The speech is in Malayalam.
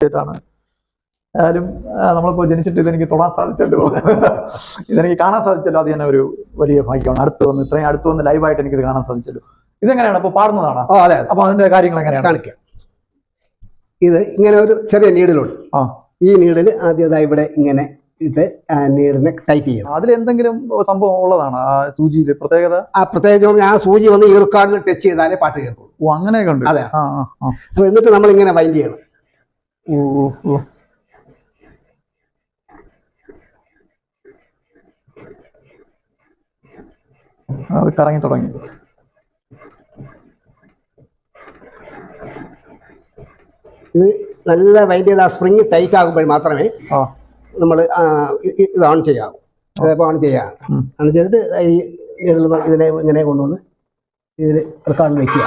ആയിട്ടാണ് ഏതായാലും നമ്മളിപ്പോ ജനിച്ചിട്ട് ഇതെനിക്ക് തൊടാൻ സാധിച്ചല്ലോ. ഇതെനിക്ക് കാണാൻ സാധിച്ചല്ലോ. അത് തന്നെ ഒരു വലിയ ഭാഗ്യമാണ്. അടുത്ത് വന്ന് ഇത്രയും അടുത്ത് വന്ന് ലൈവായിട്ട് എനിക്ക് ഇത് കാണാൻ സാധിച്ചല്ലോ. ഇതെങ്ങനെയാണ്? അപ്പൊ പാടുന്നതാണ്. ഓ അതെ അതെ. അപ്പൊ അതിന്റെ കാര്യങ്ങൾ എങ്ങനെയാണ്? കാണിക്കുക ഇത് ഇങ്ങനെ ഒരു ചെറിയ നീഡിലുണ്ട് ആ. ഈ നീഡിൽ ആദ്യതായി ഇവിടെ ഇങ്ങനെ ഇട്ട് നീഡിനെ ടൈറ്റ് ചെയ്യണം അതിൽ എന്തെങ്കിലും സംഭവം ഉള്ളതാണ്? ആ സൂചിയിൽ പ്രത്യേകത? ആ പ്രത്യേകിച്ചും ആ സൂചി വന്ന് ഈ റിക്കാർഡിൽ ടച്ച് ചെയ്താലേ പാട്ട് കേൾക്കുള്ളൂ. ഓ അങ്ങനെയൊക്കെ ഉണ്ട്. അതെ. എന്നിട്ട് നമ്മൾ ഇങ്ങനെ വൈൻഡ് ചെയ്യണം. ഊഹ് അത് കറങ്ങി തുടങ്ങി. ഇത് നല്ല വൈൻഡ് ചെയ്ത് ആ സ്പ്രിങ് ടൈറ്റ് ആകുമ്പോൾ മാത്രമേ നമ്മൾ ഇത് ഓൺ ചെയ്യാവൂ. അതേപോലെ ഓൺ ചെയ്യാം. ഓൺ ചെയ്തിട്ട് ഈ ഇതിനെ ഇങ്ങനെ കൊണ്ടുവന്ന് ഇതിൽ റെക്കോർഡിൽ വെക്കുക.